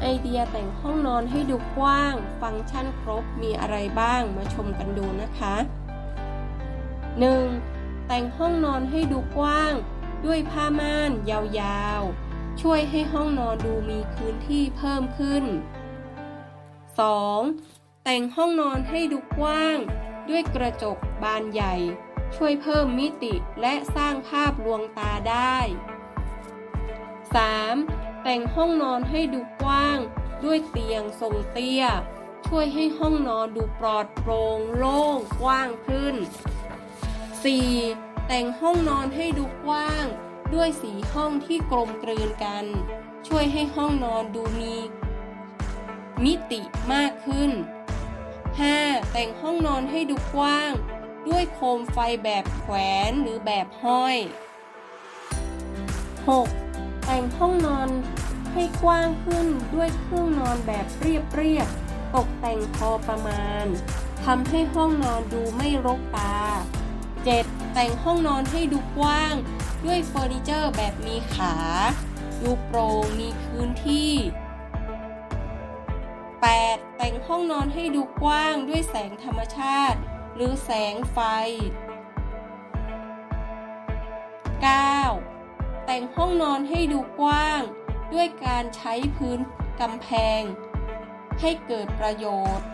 ไอเดียแต่งห้องนอนให้ดูกว้าง ฟังก์ชันครบมีอะไรบ้างมาชมกันดูนะคะ 1. แต่งห้องนอนให้ดูกว้าง ด้วยผ้าม่านยาวๆ ช่วยให้ห้องนอนดูมีพื้นที่เพิ่มขึ้น 2. แต่งห้องนอนให้ดูกว้าง ด้วยกระจกบานใหญ่ ช่วยเพิ่มมิติและสร้างภาพลวงตาได้ 3. แต่งห้องนอนให้ดู ด้วยเตียงทรงเตี้ย ช่วยให้ห้องนอนดูปลอดโปร่งโล่งกว้างขึ้น 4. แต่งห้องนอนให้ดูกว้าง ด้วยสีห้องที่กลมกลืนกัน ช่วยให้ห้องนอนดูมี มิติมากขึ้น 5. แต่งห้องนอนให้ดูกว้าง ด้วยโคมไฟแบบแขวนหรือแบบห้อย 6. แต่งห้องนอน ให้กว้างขึ้นด้วยเครื่องนอนแบบเรียบๆ ตกแต่งพอประมาณ ทำให้ห้องนอนดูไม่รกตา 7. แต่งห้องนอนให้ดูกว้าง ด้วยเฟอร์นิเจอร์แบบมีขา ดูโปร่งมีพื้นที่ 8. แต่งห้องนอนให้ดูกว้างด้วยแสงธรรมชาติ หรือแสงไฟ 9. แต่งห้องนอนให้ดูกว้าง ด้วยการใช้พื้นกำแพง ให้เกิดประโยชน์